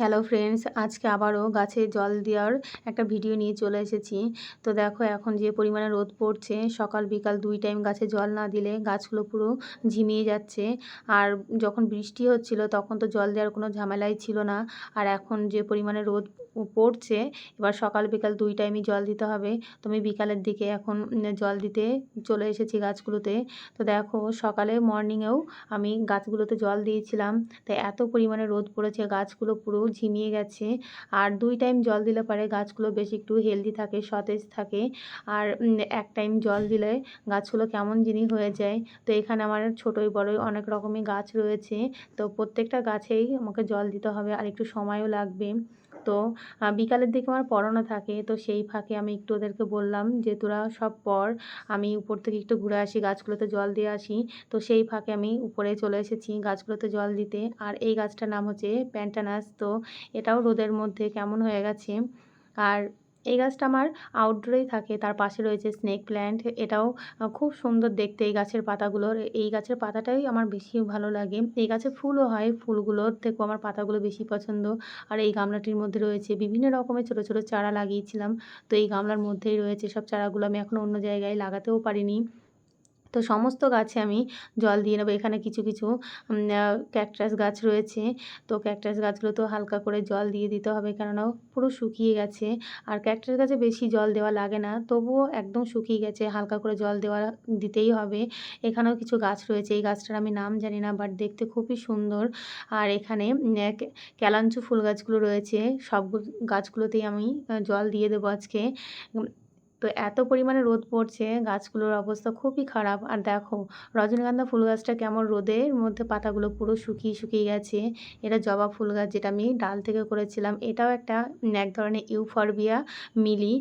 Hello friends, আজকে আবারও গাছে জল দেওয়ার একটা ভিডিও নিয়ে চলে এসেছি। তো দেখো এখন যে পরিমাণে রোদ পড়ছে, সকাল বিকাল দুই টাইম গাছে জল না দিলে গাছগুলো পুরো ঝিমিয়ে যাচ্ছে। আর যখন বৃষ্টি হচ্ছিল তখন তো জল দেওয়ার কোনো ঝামেলাই ছিল না। আর এখন যে পরিমাণে রোদ পড়ছে, এবার সকাল বিকাল দুই টাইমই জল দিতে হবে। তো আমি বিকালের দিকে এখন জল দিতে চলে এসেছি গাছগুলোতে। তো দেখো সকালে মর্নিংয়েও আমি গাছগুলোতে জল দিয়েছিলাম। তো এত পরিমাণে রোদ পড়েছে, গাছগুলো পুরো ঝিমিয়ে গেছে। আর দুই টাইম জল দিলে পরে গাছগুলো বেশ একটু হেলদি থাকে, সতেজ থাকে। আর এক টাইম জল দিলে গাছগুলো কেমন জিনিস হয়ে যায়। তো এখানে আমার ছোটোই বড়োই অনেক রকমের গাছ রয়েছে। তো প্রত্যেকটা গাছেই আমাকে জল দিতে হবে আর একটু সময়ও লাগবে। তো বিকালের দিকে আমার পড়ানো থাকে। তো সেই ফাঁকে আমি একটু ওদেরকে বললাম যে, তোরা সব পর আমি উপর থেকে একটু ঘুরে আসি, গাছগুলোতে জল দিয়ে আসি। তো সেই ফাঁকে আমি উপরে চলে এসেছি গাছগুলোতে জল দিতে। আর এই গাছটার নাম হচ্ছে প্যান্টানাস। তো এটাও রোদের মধ্যে কেমন হয়ে গেছে। আর এই গাছটা আমার আউটডোরেই থাকে। তার পাশে রয়েছে স্নেক প্ল্যান্ট এটাও খুব সুন্দর দেখতে এই গাছের পাতাগুলোর। এই গাছের পাতাটাই আমার বেশি ভালো লাগে। এই গাছে ফুলও হয়, ফুলগুলোর থেকেও আমার পাতাগুলো বেশি পছন্দ। আর এই গামলাটির মধ্যে রয়েছে বিভিন্ন রকমের ছোট ছোট চারা লাগিয়েছিলাম। তো এই গামলার মধ্যেই রয়েছে সব চারাগুলো। আমি এখন অন্য জায়গায় লাগাতেও পারিনি। তো সমস্ত গাছে আমি জল দিয়ে নেব। এখানে কিছু কিছু ক্যাকটাস গাছ রয়েছে। তো ক্যাকটাস গাছগুলো তো হালকা করে জল দিয়ে দিতে হবে, কেননা পুরো শুকিয়ে গেছে। আর ক্যাকটাস গাছে বেশি জল দেওয়া লাগে না, তবুও একদম শুকিয়ে গেছে, হালকা করে জল দেওয়া দিতেই হবে। এখানেও কিছু গাছ রয়েছে, এই গাছটার আমি নাম জানি না বাট দেখতে খুবই সুন্দর। আর এখানে ক্যালাঞ্চু ফুল গাছগুলো রয়েছে সব গাছগুলোতেই আমি জল দিয়ে দেবো আজকে। তো এত পরিমাণে রোদ পড়ছে, গাছগুলোর অবস্থা খুবই খারাপ। আর দেখো, রজনীগন্ধা ফুল গাছটা কেমন রোদের মধ্যে পাতাগুলো পুরো শুকিয়ে শুকিয়ে গেছে। এটা জবা ফুল গাছ যেটা আমি ডাল থেকে করেছিলাম, এটাও একটা এক ধরনের ইউফরবিয়া মিলি।